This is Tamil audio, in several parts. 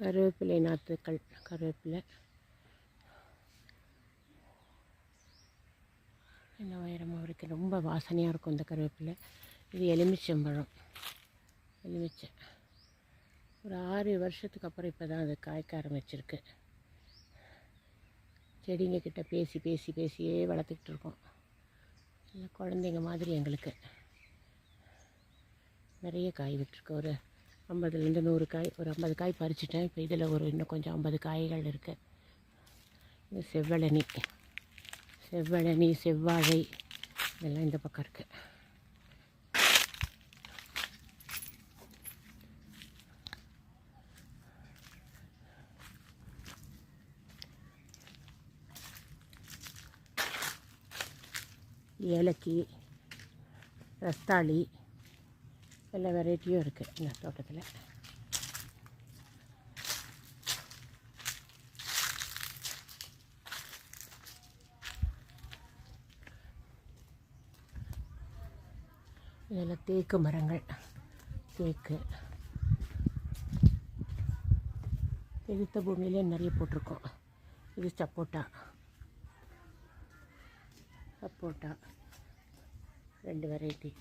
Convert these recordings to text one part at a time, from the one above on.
கருவேப்பிலை நாற்றுக்கள் கருவேப்பிலை. என்ன உயரமாக இருக்குது ரொம்ப வாசனையாக இருக்கும் இந்த கருவேப்பிலை. இது எலுமிச்சம்பழம். எலுமிச்சை. ஒரு ஆறு வருஷத்துக்கு அப்புறம் இப்போ தான் அது காய்க்க ஆரம்பிச்சிருக்கு. செடிங்க கிட்ட பேசி பேசி பேசியே வளர்த்துக்கிட்டு இருக்கோம். இல்லை குழந்தைங்க மாதிரி எங்களுக்கு. நிறைய காய் விட்டுருக்கு ஒரு ஐம்பதுலேருந்து நூறு காய் ஒரு ஐம்பது காய் பறிச்சிட்டேன். இப்போ இதில் ஒரு இன்னும் கொஞ்சம் ஐம்பது காய்கள் இருக்குது இது செவ்வழனி. செவ்வழனி செவ்வாழை இதெல்லாம் இந்த பக்கம் இருக்குது ஏலக்கி ரஸ்தாளி எல்லா வெரைட்டியும் இருக்குது இந்த தோட்டத்தில். இதெல்லாம் தேக்கு மரங்கள் தேக்கு. எதிர்த்த பூமியிலே நிறைய போட்டிருக்கோம். இது சப்போட்டா. சப்போட்டா. ரெண்டு வெரைட்டி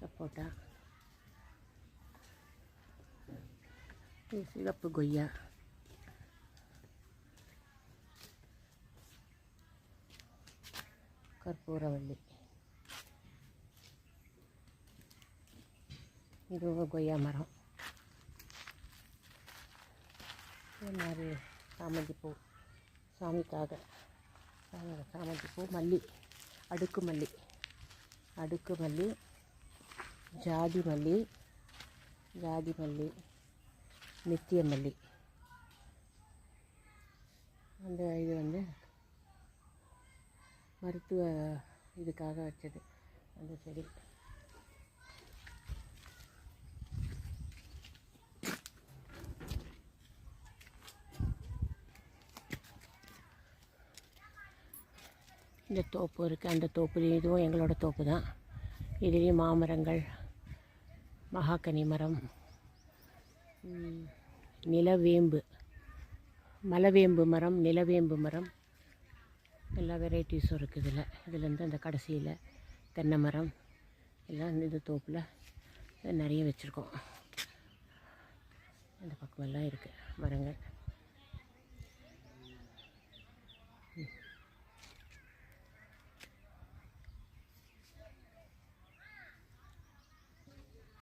சப்போட்டா. இது கொய்யா கற்பூரவள்ளி இது கொய்யா மரம் இது மாதிரி சாமந்தி பூ சாமிக்காக சாமி- சாமந்தி பூ மல்லி அடுக்கு மல்லி அடுக்கு மல்லி ஜாதி மல்லி ஜாதி மல்லி நித்திய மல்லி அந்த இது வந்து மருத்துவ இதுக்காக வச்சது. அந்த செடி. இந்த தோப்பு இருக்குது அந்த தோப்பு இதுவும் எங்களோட தோப்பு தான். இதுலேயும் மாமரங்கள் மகாக்கனி மரம். நிலவேம்பு. மலவேம்பு மரம் நிலவேம்பு மரம். எல்லா வெரைட்டிஸும் இருக்குது இதில். இதுலேருந்து அந்த கடைசியில் தென்னை மரம். எல்லாம் இந்த தோப்பில் நிறைய வச்சுருக்கோம். இந்த பக்கமெல்லாம் இருக்குது மரங்கள்.